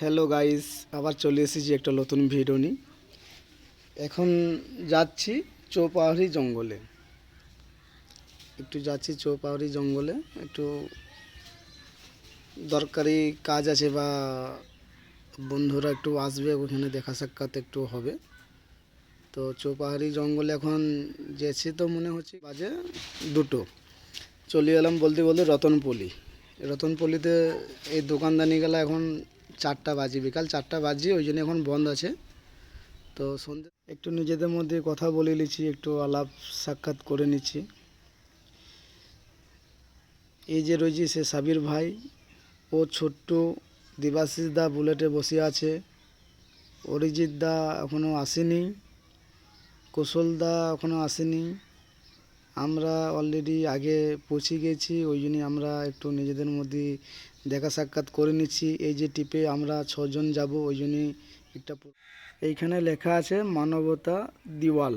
Hello guys আবার চলে এসেছি একটা নতুন ভিডিও নিয়ে। এখন যাচ্ছি চৌপাহাড়ি জঙ্গলে। একটু যাচ্ছি চৌপাহাড়ি জঙ্গলে। একটু দরকারি কাজ আছে বা বন্ধুরা একটু আসবে, ওখানে দেখা সাক্ষাৎ একটু হবে। তো চৌপাহাড়ি জঙ্গলে এখন যেছি তো মনে হচ্ছে বাজে দুটো। চলে এলাম বলতে বলতে রতনপল্লী। রতনপল্লীতে এই দোকানদানি গেলা এখন চারটা বাজে, বিকাল চারটা বাজে, ওই জন্য এখন বন্ধ আছে। তো সন্ধ্যে একটু নিজেদের মধ্যে কথা বলে নিচ্ছি, একটু আলাপ সাক্ষাৎ করে নিচ্ছি। এই যে রয়েছে সে সাবির ভাই, ও ছোট্ট দেবাশিস দা বুলেটে বসে আছে। অরিজিৎ দা এখনও আসেনি। কুশল দা এখনও আসেনি। আমরা অলরেডি আগে পৌঁছে গেছি, ওই জন্যই আমরা একটু নিজেদের মধ্যে দেখা সাক্ষাৎ করে নিচ্ছি। এই যে টিপে আমরা ছজন যাব, ওই জন্যই একটা এইখানে লেখা আছে মানবতা দিওয়াল।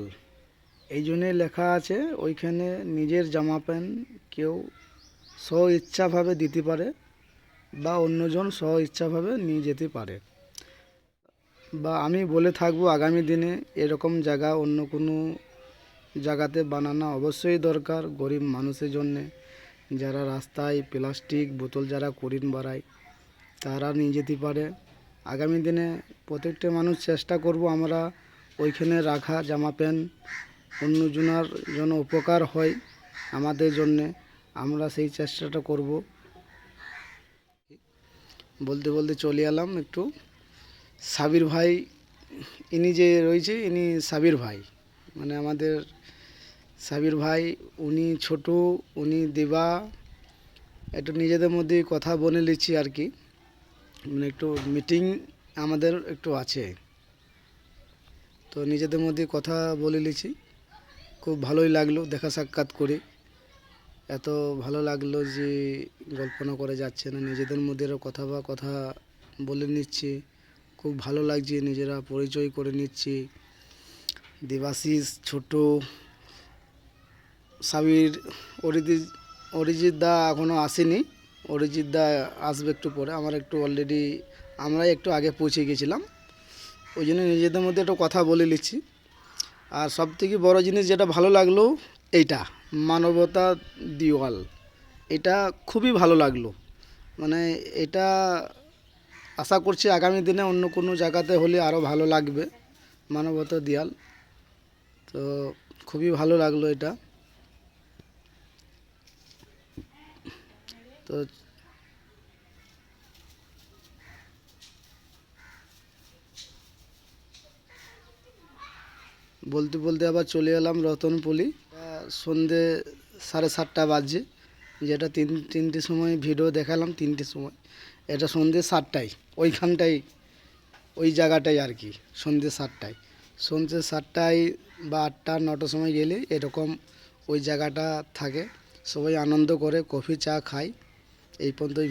এই জন্যে লেখা আছে, ওইখানে নিজের জামা প্যান্ট কেউ স্ব ইচ্ছাভাবে দিতে পারে বা অন্যজন স্ব ইচ্ছাভাবে নিয়ে যেতে পারে। বা আমি বলে থাকব, আগামী দিনে এরকম জায়গা, অন্য কোনো জায়গাতে বানানো অবশ্যই দরকার গরিব মানুষের জন্যে। যারা রাস্তায় প্লাস্টিক বোতল যারা করিন বাড়ায়, তারা নিয়ে যেতে পারে। আগামী দিনে প্রত্যেকটা মানুষ চেষ্টা করব আমরা ওইখানে রাখা জামা প্যান্ট অন্যজনার জন্য উপকার হয় আমাদের জন্যে। আমরা সেই চেষ্টাটা করব। বলতে বলতে চলে এলাম একটু। সাবির ভাই, ইনি যে রয়েছে, ইনি সাবির ভাই। মানে আমাদের সাবির ভাই, উনি ছোট, উনি দেবা, একটু নিজেদের মধ্যে কথা বলে নিচ্ছি আর কি। মানে একটু মিটিং আমাদের একটু আছে। তো নিজেদের মধ্যে কথা বলে নিচ্ছি। খুব ভালোই লাগল দেখা সাক্ষাৎ করে। এত ভালো লাগল যে কল্পনা করে যাচ্ছে না, নিজেদের মধ্যে কথা বা কথা বলে নিচ্ছি। খুব ভালো লাগছে নিজেরা পরিচয় করে নিচ্ছি। দেবাশিস ছোট সাবির অরিজিৎ অরিজিৎ দা এখনও আসেনি। অরিজিৎ দা আসবে একটু পরে। আমার একটু অলরেডি আমরাই একটু আগে পৌঁছে গেছিলাম ওই জন্য নিজেদের মধ্যে একটু কথা বলে নিচ্ছি। আর সব থেকে বড় জিনিস যেটা ভালো লাগল, এইটা, মানবতা দিওয়াল। এটা খুবই ভালো লাগল। মানে এটা আশা করছি আগামী দিনে অন্য কোনো জায়গাতে হলে আরও ভালো লাগবে, মানবতা দিয়াল। তো খুবই ভালো লাগল এটা। তো বলতে বলতে আবার চলে এলাম রতনপল্লী। আহ, সন্ধে সাড়ে সাতটা বাজছে। যেটা তিন তিনটের সময় ভিডিও দেখালাম তিনটের সময়। এটা সন্ধে সাতটায় ওইখানটাই ওই জায়গাটাই আর কি সন্ধে সাতটায়। সন্ধে সাতটায় বা আটটা, নটার সময় গেলে এরকম ওই জায়গাটা থাকে। সবাই আনন্দ করে, কফি, চা খায়। এই পর্যন্তই।